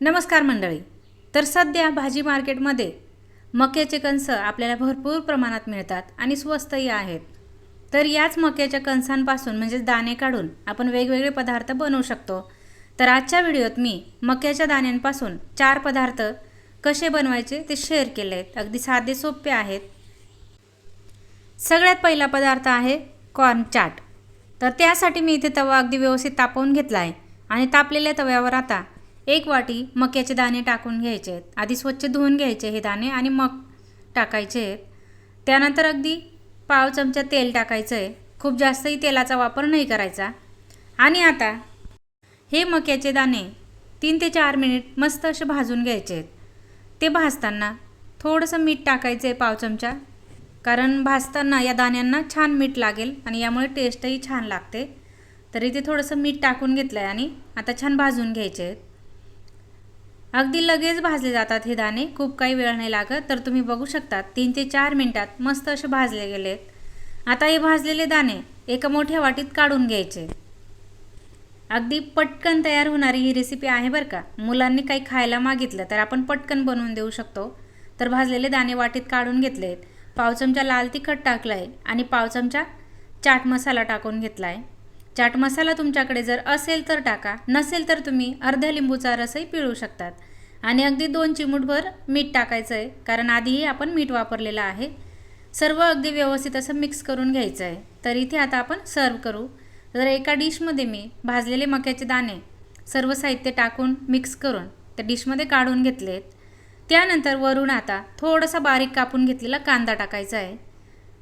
नमस्कार मंडळी. तर सध्या भाजी मार्केटमध्ये मक्याचे कणसं आपल्याला भरपूर प्रमाणात मिळतात आणि स्वस्तही आहेत. तर याच मक्याच्या कणसांपासून म्हणजेच दाणे काढून आपण वेगवेगळे पदार्थ बनवू शकतो. तर आजच्या व्हिडिओत मी मक्याच्या दाण्यांपासून चार पदार्थ कसे बनवायचे ते शेअर केले आहेत अगदी साधे सोपे आहेत. सगळ्यात पहिला पदार्थ आहे कॉर्न चाट तर त्यासाठी मी इथे तवा अगदी व्यवस्थित तापवून घेतला आहे आणि तापलेल्या तव्यावर आता एक वाटी मक्याचे दाणे टाकून घ्यायचे आहेत. आधी स्वच्छ धुवून घ्यायचे हे दाणे आणि मग टाकायचे आहेत. त्यानंतर अगदी पाव चमचा तेल टाकायचं आहे. खूप जास्तही तेलाचा वापर नाही करायचा. आणि आता हे मक्याचे दाणे तीन ते चार मिनिट मस्त असे भाजून घ्यायचे आहेत. ते भाजताना थोडंसं मीठ टाकायचं आहे पाव चमचा. कारण भाजताना या दाण्यांना छान मीठ लागेल आणि यामुळे टेस्टही छान लागते. तरी ते थोडंसं मीठ टाकून घेतलं आहे आणि आता छान भाजून घ्यायचे आहेत. अगदी लगेच भाजले जातात हे दाणे. खूप काही वेळ नाही लागत तर तुम्ही बघू शकता तीन ते चार मिनटात मस्त असे भाजले गेले आहेत आता हे भाजलेले दाणे एका मोठ्या वाटीत काढून घ्यायचे. अगदी पटकन तयार होणारी ही रेसिपी आहे बरं का. मुलांनी काही खायला मागितलं तर आपण पटकन बनवून देऊ शकतो. तर भाजलेले दाणे वाटीत काढून घेतले आहेत पाव चमचा लाल तिखट टाकलं आहे आणि पाव चमचा चाट मसाला टाकून घेतला आहे चाट मसाला तुमच्याकडे जर असेल तर टाका नसेल तर तुम्ही अर्ध्या लिंबूचा रसही पिळू शकतात. आणि अगदी दोन चिमूटभर मीठ टाकायचं आहे कारण आधीही आपण मीठ वापरलेलं आहे. सर्व अगदी व्यवस्थित असं मिक्स करून घ्यायचं आहे तर इथे आता आपण सर्व करू. तर एका डिशमध्ये मी भाजलेले मक्याचे दाणे सर्व साहित्य टाकून मिक्स करून त्या डिशमध्ये काढून घेतले आहेत त्यानंतर वरून आता थोडासा बारीक कापून घेतलेला कांदा टाकायचा आहे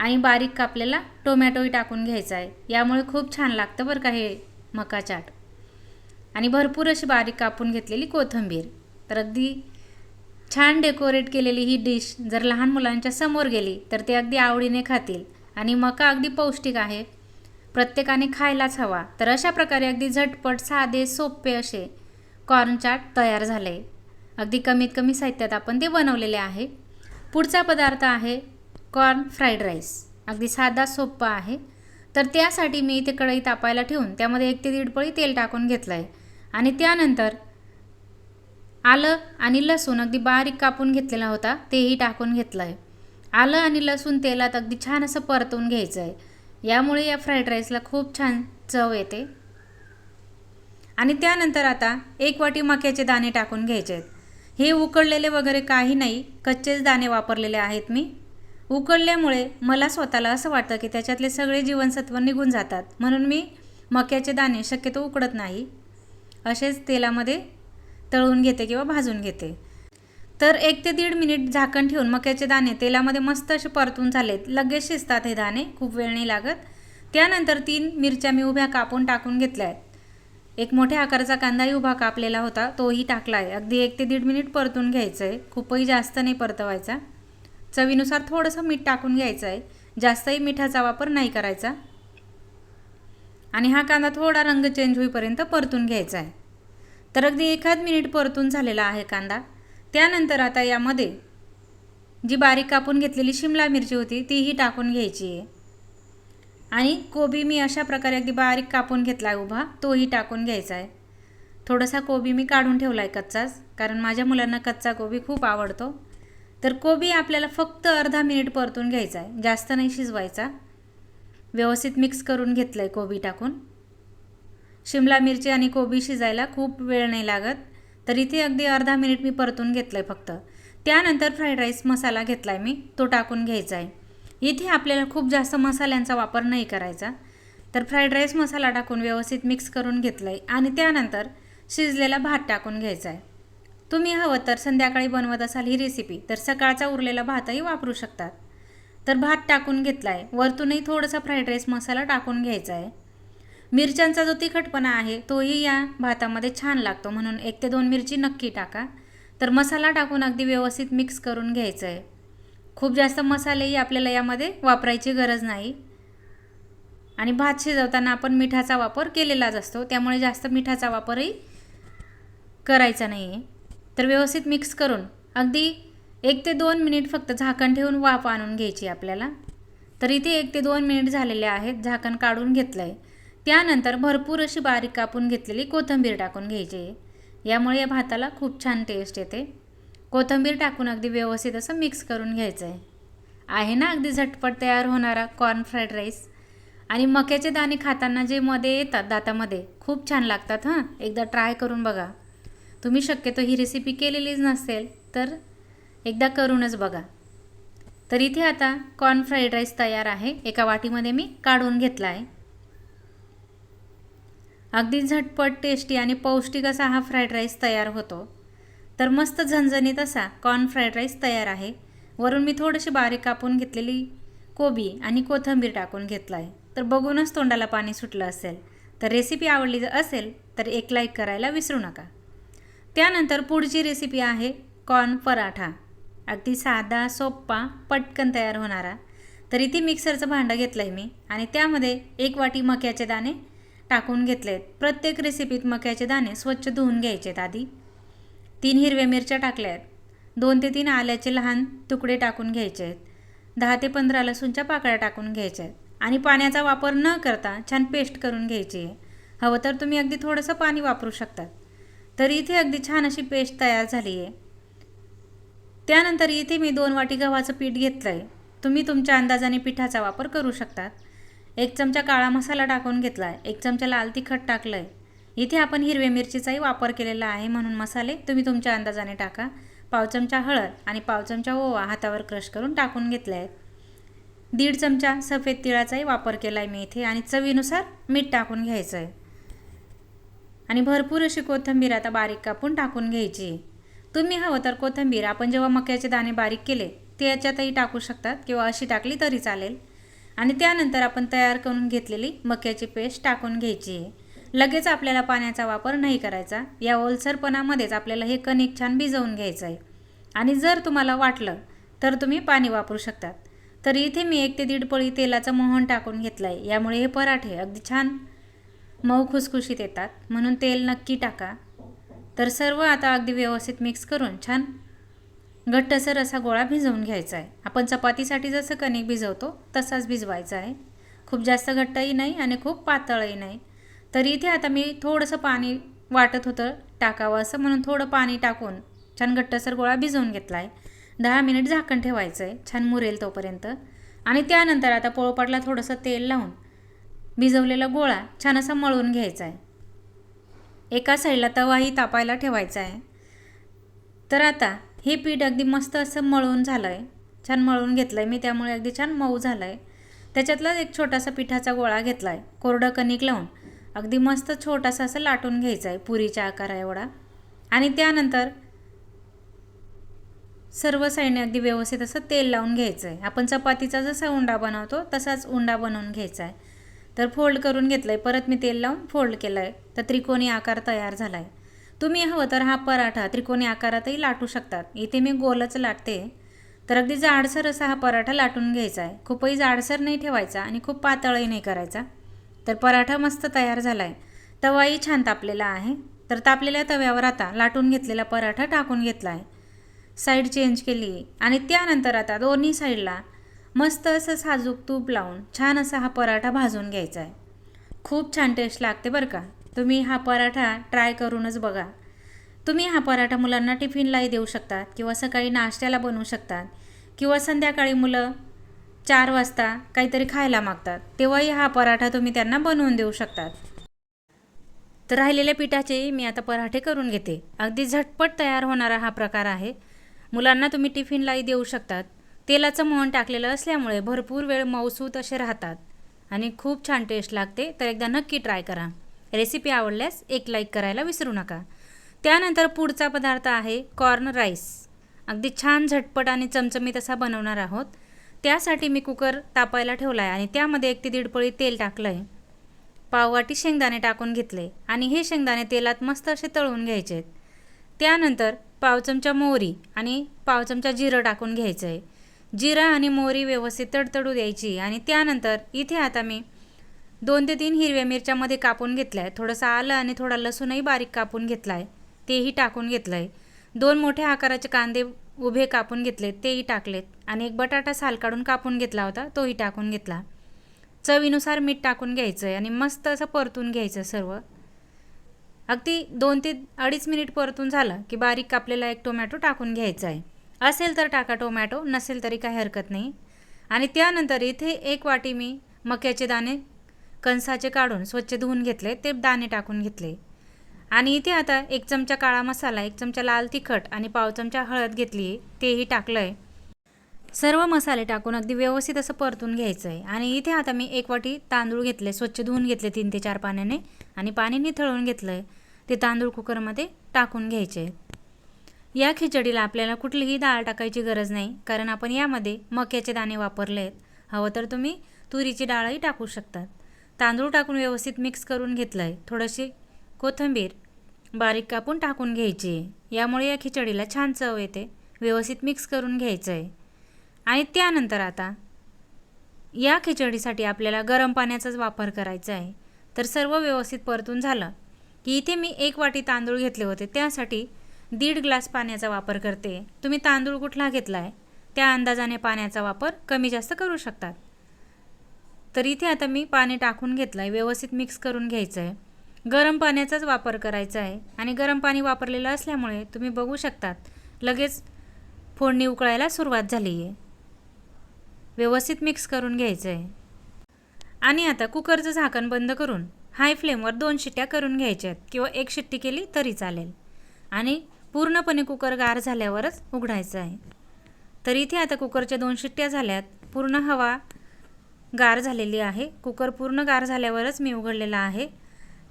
आणि बारीक कापलेला टोमॅटोही टाकून घ्यायचा आहे. यामुळे खूप छान लागतं बरं का हे मका चाट आणि भरपूर अशी बारीक कापून घेतलेली कोथिंबीर. तर अगदी छान डेकोरेट केलेली ही डिश जर लहान मुलांच्या समोर गेली तर ते अगदी आवडीने खातील. आणि मका अगदी पौष्टिक आहे. प्रत्येकाने खायलाच हवा. तर अशा प्रकारे अगदी झटपट साधे सोपे असे कॉर्न चाट तयार झाले. अगदी कमीत कमी साहित्यात आपण ते बनवलेले आहे. पुढचा पदार्थ आहे कॉर्न फ्राईड राईस. अगदी साधा सोप्पा आहे. तर त्यासाठी मी इथे कढई तापायला ठेवून त्यामध्ये एक ते दीड पळी तेल टाकून घेतलं आहे आणि त्यानंतर आलं आणि लसूण अगदी बारीक कापून घेतलेला होता तेही टाकून घेतलं आहे आलं आणि लसूण तेलात अगदी छान असं परतवून घ्यायचं आहे यामुळे या फ्राईड राईसला खूप छान चव येते. आणि त्यानंतर आता एक वाटी मक्याचे दाणे टाकून घ्यायचे आहेत हे उकळलेले वगैरे काही नाही कच्चेच दाणे वापरलेले आहेत मी. उकळल्यामुळे मला स्वतःला असं वाटतं की त्याच्यातले सगळे जीवनसत्व निघून जातात. म्हणून मी मक्याचे दाणे शक्यतो उकडत नाही. असेच तेलामध्ये तळून घेते किंवा भाजून घेते. तर एक ते दीड मिनिट झाकण ठेवून मक्याचे दाणे तेलामध्ये मस्त असे परतून झालेत. लगेच शिजतात हे दाणे खूप वेळ नाही लागत. त्यानंतर तीन मिरच्या मी उभ्या कापून टाकून घेतल्या आहेत एक मोठ्या आकाराचा कांदाही उभा कापलेला होता तोही टाकला आहे अगदी एक ते दीड मिनिट परतून घ्यायचं आहे खूपही जास्त नाही परतवायचा. चवीनुसार थोडंसं मीठ टाकून घ्यायचं आहे. जास्तही मिठाचा वापर नाही करायचा. आणि हा कांदा थोडा रंग चेंज होईपर्यंत परतून घ्यायचा आहे. तर अगदी एखाद मिनिट परतून झालेला आहे कांदा. त्यानंतर आता यामध्ये जी बारीक कापून घेतलेली शिमला मिरची होती तीही टाकून घ्यायची आहे. आणि कोबी मी अशा प्रकारे अगदी बारीक कापून घेतला आहे उभा तोही टाकून घ्यायचा आहे. थोडासा कोबी मी काढून ठेवला आहे कच्चाच कारण माझ्या मुलांना कच्चा कोबी खूप आवडतो. तर कोबी आपल्याला फक्त अर्धा मिनिट परतून घ्यायचा आहे. जास्त नाही शिजवायचा. व्यवस्थित मिक्स करून घेतलं आहे कोबी टाकून. शिमला मिरची आणि कोबी शिजायला खूप वेळ नाही लागत. तर इथे अगदी अर्धा मिनिट मी परतून घेतलं आहे फक्त. त्यानंतर फ्राईड राईस मसाला घेतला आहे मी. तो टाकून घ्यायचा आहे. इथे आपल्याला खूप जास्त मसाल्यांचा वापर नाही करायचा. तर फ्राईड राईस मसाला टाकून व्यवस्थित मिक्स करून घेतलं आहे आणि त्यानंतर शिजलेला भात टाकून घ्यायचा आहे. तुम्ही हवं तर संध्याकाळी बनवत असाल ही रेसिपी तर सकाळचा उरलेला भातही वापरू शकतात. तर भात टाकून घेतला आहे वरतूनही थोडासा फ्राईड राईस मसाला टाकून घ्यायचा आहे मिरच्यांचा जो तिखटपणा आहे तोही या भातामध्ये छान लागतो. म्हणून एक ते दोन मिरची नक्की टाका. तर मसाला टाकून अगदी व्यवस्थित मिक्स करून घ्यायचं आहे खूप जास्त मसालेही आपल्याला यामध्ये वापरायची गरज नाही. आणि भात शिजवताना आपण मिठाचा वापर केलेलाच असतो. त्यामुळे जास्त मिठाचा वापरही करायचा नाही आहे तर व्यवस्थित मिक्स करून अगदी एक ते दोन मिनिट फक्त झाकण ठेवून वाफ आणून घ्यायची आपल्याला. तर इथे एक ते दोन मिनिट झालेले आहेत झाकण काढून घेतलं आहे त्यानंतर भरपूर अशी बारीक कापून घेतलेली कोथिंबीर टाकून घ्यायची. आहे यामुळे या भाताला खूप छान टेस्ट येते. कोथिंबीर टाकून अगदी व्यवस्थित असं मिक्स करून घ्यायचं आहे आहे ना अगदी झटपट तयार होणारा कॉर्न फ्राईड राईस आणि मक्याचे दाणे खाताना जे मध्ये येतात दातामध्ये खूप छान लागतात हां? एकदा ट्राय करून बघा. तुम्ही शक्यतो ही रेसिपी केलेलीच नसेल तर एकदा करूनच बघा. तर इथे आता कॉर्न फ्राईड राईस तयार आहे. एका वाटीमध्ये मी काढून घेतला आहे अगदी झटपट टेस्टी आणि पौष्टिक असा हा फ्राईड राईस तयार होतो. तर मस्त झणझणीत असा कॉर्न फ्राईड राईस तयार आहे. वरून मी थोडीशी बारीक कापून घेतलेली कोबी आणि कोथिंबीर टाकून घेतला आहे तर बघूनच तोंडाला पाणी सुटलं असेल. तर रेसिपी आवडली जर असेल तर एक लाईक करायला विसरू नका. त्यानंतर पुढची रेसिपी आहे कॉर्न पराठा. अगदी साधा सोप्पा पटकन तयार होणारा. तर इथे मिक्सरचं भांडं घेतलं आहे मी आणि त्यामध्ये एक वाटी मक्याचे दाणे टाकून घेतले आहेत प्रत्येक रेसिपीत मक्याचे दाणे स्वच्छ धुवून घ्यायचे आहेत आधी. तीन हिरव्या मिरच्या टाकल्या आहेत दोन ते तीन आल्याचे लहान तुकडे टाकून घ्यायचे आहेत दहा ते पंधरा लसूणच्या पाकळ्या टाकून घ्यायच्या आहेत आणि पाण्याचा वापर न करता छान पेस्ट करून घ्यायची. आहे हवं तर तुम्ही अगदी थोडंसं पाणी वापरू शकतात. तर इथे अगदी छान अशी पेस्ट तयार झाली आहे. त्यानंतर इथे मी दोन वाटी गव्हाचं पीठ घेतलं आहे तुम्ही तुमच्या अंदाजाने पिठाचा वापर करू शकतात. एक चमचा काळा मसाला टाकून घेतला आहे एक चमचा लाल तिखट टाकलं आहे इथे आपण हिरव्या मिरचीचाही वापर केलेला आहे म्हणून मसाले तुम्ही तुमच्या अंदाजाने टाका. पाव चमचा हळद आणि पाव चमचा ओवा हातावर क्रश करून टाकून घेतले आहेत दीड चमचा सफेद तिळाचाही वापर केला आहे मी इथे आणि चवीनुसार मीठ टाकून घ्यायचं आहे आणि भरपूर अशी कोथिंबीर आता बारीक कापून टाकून घ्यायची. आहे तुम्ही हवं तर कोथिंबीर आपण जेव्हा मक्याचे दाणे बारीक केले ते याच्यातही टाकू शकतात किंवा अशी टाकली तरी चालेल. आणि त्यानंतर आपण तयार करून घेतलेली मक्याची पेस्ट टाकून घ्यायची. आहे लगेच आपल्याला पाण्याचा वापर नाही करायचा. या ओलसरपणामध्येच आपल्याला हे कणिक छान भिजवून घ्यायचं आहे आणि जर तुम्हाला वाटलं तर तुम्ही पाणी वापरू शकतात. तर इथे मी एक ते दीड पळी तेलाचं मोहन टाकून घेतलं आहे यामुळे हे पराठे अगदी छान मऊ खुसखुशीत येतात. म्हणून तेल नक्की टाका. तर सर्व आता अगदी व्यवस्थित मिक्स करून छान घट्टसर असा गोळा भिजवून घ्यायचा आहे आपण चपातीसाठी जसं कणिक भिजवतो तसाच भिजवायचा आहे खूप जास्त घट्टही नाही आणि खूप पातळही नाही. तर इथे आता मी थोडंसं पाणी वाटत होतं टाकावं असं म्हणून थोडं पाणी टाकून छान घट्टसर गोळा भिजवून घेतला आहे दहा मिनिट झाकण ठेवायचं आहे छान मुरेल तोपर्यंत. आणि त्यानंतर आता पोळपाटला थोडंसं तेल लावून भिजवलेला गोळा छान असा मळून घ्यायचा आहे एका साईडला तवाही तापायला ठेवायचा आहे तर आता हे पीठ अगदी मस्त असं मळून झालं आहे छान मळून घेतलं आहे मी त्यामुळे अगदी छान मऊ झालं आहे त्याच्यातलाच एक छोटासा पिठाचा गोळा घेतला आहे कोरडं कणिक लावून. अगदी मस्त छोटासा असं लाटून घ्यायचा आहे पुरीच्या आकारा एवढा. आणि त्यानंतर सर्व साईडने अगदी व्यवस्थित असं तेल लावून घ्यायचं आहे आपण चपातीचा जसा उंडा बनवतो तसाच उंडा बनवून घ्यायचा आहे तर फोल्ड करून घेतलं आहे परत मी तेल लावून फोल्ड केलं आहे तर त्रिकोणी आकार तयार झाला आहे तुम्ही हवं तर हा पराठा त्रिकोणी आकारातही लाटू शकतात. इथे मी गोलच लाटते. तर अगदी जाडसर असा हा पराठा लाटून घ्यायचा आहे. खूपही जाडसर नाही ठेवायचा आणि खूप पातळही नाही करायचा. तर पराठा मस्त तयार झाला आहे तवाही छान तापलेला आहे. तर तापलेल्या तव्यावर आता लाटून घेतलेला पराठा टाकून घेतला आहे साईड चेंज केली. आणि त्यानंतर आता दोन्ही साईडला मस्त असं साजूक तूप लावून छान असा हा पराठा भाजून घ्यायचा आहे. खूप छान टेस्ट लागते बरं का. तुम्ही हा पराठा ट्राय करूनच बघा. तुम्ही हा पराठा मुलांना टिफिनलाही देऊ शकतात किंवा सकाळी नाश्त्याला बनवू शकतात किंवा संध्याकाळी मुलं चार वाजता काहीतरी खायला मागतात तेव्हाही हा पराठा तुम्ही त्यांना बनवून देऊ शकतात. तर राहिलेल्या पिठाचे मी आता पराठे करून घेते. अगदी झटपट तयार होणारा हा प्रकार आहे. मुलांना तुम्ही टिफिनलाही देऊ शकतात. तेलाचं मोहन टाकलेलं असल्यामुळे भरपूर वेळ मौसूत असे राहतात. आणि खूप छान टेस्ट लागते तर एकदा नक्की ट्राय करा. रेसिपी आवडल्यास एक लाईक करायला विसरू नका. त्यानंतर पुढचा पदार्थ आहे कॉर्न राईस अगदी छान झटपट आणि चमचमीत असा बनवणार आहोत. त्यासाठी मी कुकर तापायला ठेवला आहे आणि त्यामध्ये एक ते दीड पळी तेल टाकलं आहे पाववाटी शेंगदाणे टाकून घेतले आणि हे शेंगदाणे तेलात मस्त असे तळून घ्यायचे आहेत त्यानंतर पाव चमचा मोहरी आणि पाव चमचा जिरं टाकून घ्यायचं आहे जिरा आणि मोहरी व्यवस्थित तडतडू द्यायची आणि त्यानंतर इथे आता मी दोन ते तीन हिरव्या मिरच्यामध्ये कापून घेतल्या आहे थोडंसं आलं आणि थोडा लसूणही बारीक कापून घेतला आहे तेही टाकून घेतलं आहे दोन मोठ्या आकाराचे कांदे उभे कापून घेतलेत तेही टाकलेत. आणि एक बटाटा साल काढून कापून घेतला होता तोही टाकून घेतला. चवीनुसार मीठ टाकून घ्यायचं आहे आणि मस्त असं परतून घ्यायचं सर्व. अगदी दोन ते अडीच मिनिट परतून झालं की बारीक कापलेला एक टोमॅटो टाकून घ्यायचा आहे असेल तर टाका टोमॅटो नसेल तरी काही हरकत नाही. आणि त्यानंतर इथे एक वाटी मी मक्याचे दाणे कणसाचे काढून स्वच्छ धुवून घेतले ते दाणे टाकून घेतले. आणि इथे आता एक चमचा काळा मसाला एक चमचा लाल तिखट आणि पाव चमचा हळद घेतली आहे तेही टाकलं आहे सर्व मसाले टाकून अगदी व्यवस्थित असं परतून घ्यायचं आहे आणि इथे आता मी एक वाटी तांदूळ घेतले स्वच्छ धुवून घेतले तीन ते चार पाण्याने. आणि पाणी निथळून घेतलं आहे ते तांदूळ कुकरमध्ये टाकून घ्यायचे. या खिचडीला आपल्याला कुठलीही डाळ टाकायची गरज नाही कारण आपण यामध्ये मक्याचे दाणे वापरले आहेत हवं तर तुम्ही तुरीची डाळही टाकू शकतात. तांदूळ टाकून व्यवस्थित मिक्स करून घेतलं आहे थोडीशी कोथिंबीर बारीक कापून टाकून घ्यायची. आहे यामुळे या खिचडीला छान चव येते. व्यवस्थित मिक्स करून घ्यायचं आहे आणि त्यानंतर आता या खिचडीसाठी आपल्याला गरम पाण्याचाच वापर करायचा आहे तर सर्व व्यवस्थित परतून झालं की इथे मी एक वाटी तांदूळ घेतले होते. त्यासाठी दीड ग्लास पाण्याचा वापर करते. तुम्ही तांदूळ कुठला घेतला आहे त्या अंदाजाने पाण्याचा वापर कमी जास्त करू शकतात. तर इथे आता मी पाणी टाकून घेतलं आहे व्यवस्थित मिक्स करून घ्यायचं आहे गरम पाण्याचाच वापर करायचा आहे आणि गरम पाणी वापरलेलं असल्यामुळे तुम्ही बघू शकतात लगेच फोडणी उकळायला सुरुवात झाली आहे व्यवस्थित मिक्स करून घ्यायचं आहे आणि आता कुकरचं झाकण बंद करून हाय फ्लेमवर दोन शिट्ट्या करून घ्यायच्या आहेत किंवा एक शिट्टी केली तरी चालेल. आणि पूर्णपणे कुकर गार झाल्यावरच उघडायचं आहे. तर इथे आता कुकरच्या दोन शिट्ट्या झाल्यात. पूर्ण हवा गार झालेली आहे. कुकर पूर्ण गार झाल्यावरच मी उघडलेला आहे.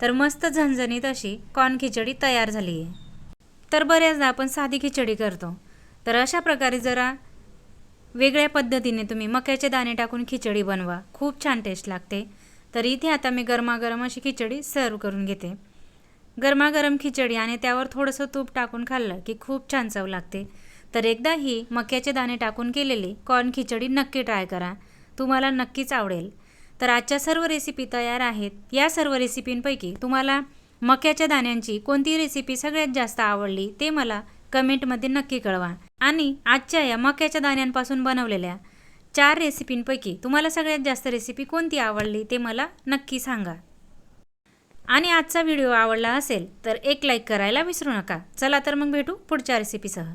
तर मस्त झणझणीत अशी कॉर्न खिचडी तयार झाली आहे. तर बऱ्याचदा आपण साधी खिचडी करतो. तर अशा प्रकारे जरा वेगळ्या पद्धतीने तुम्ही मक्याचे दाणे टाकून खिचडी बनवा. खूप छान टेस्ट लागते. तर इथे आता मी गरमागरम अशी खिचडी सर्व करून घेते. गरमागरम खिचडी आणि त्यावर थोडंसं तूप टाकून खाल्लं की खूप छान चव लागते. तर एकदा ही मक्याचे दाणे टाकून केलेली कॉर्न खिचडी नक्की ट्राय करा. तुम्हाला नक्कीच आवडेल. तर आजच्या सर्व रेसिपी तयार आहेत. या सर्व रेसिपींपैकी तुम्हाला मक्याच्या दाण्यांची कोणती रेसिपी सगळ्यात जास्त आवडली ते मला कमेंटमध्ये नक्की कळवा. आणि आजच्या या मक्याच्या दाण्यांपासून बनवलेल्या चार रेसिपींपैकी तुम्हाला सगळ्यात जास्त रेसिपी कोणती आवडली ते मला नक्की सांगा. आणि आजचा व्हिडिओ आवडला असेल तर एक लाईक करायला विसरू नका. चला तर मग भेटू पुढच्या रेसिपीसह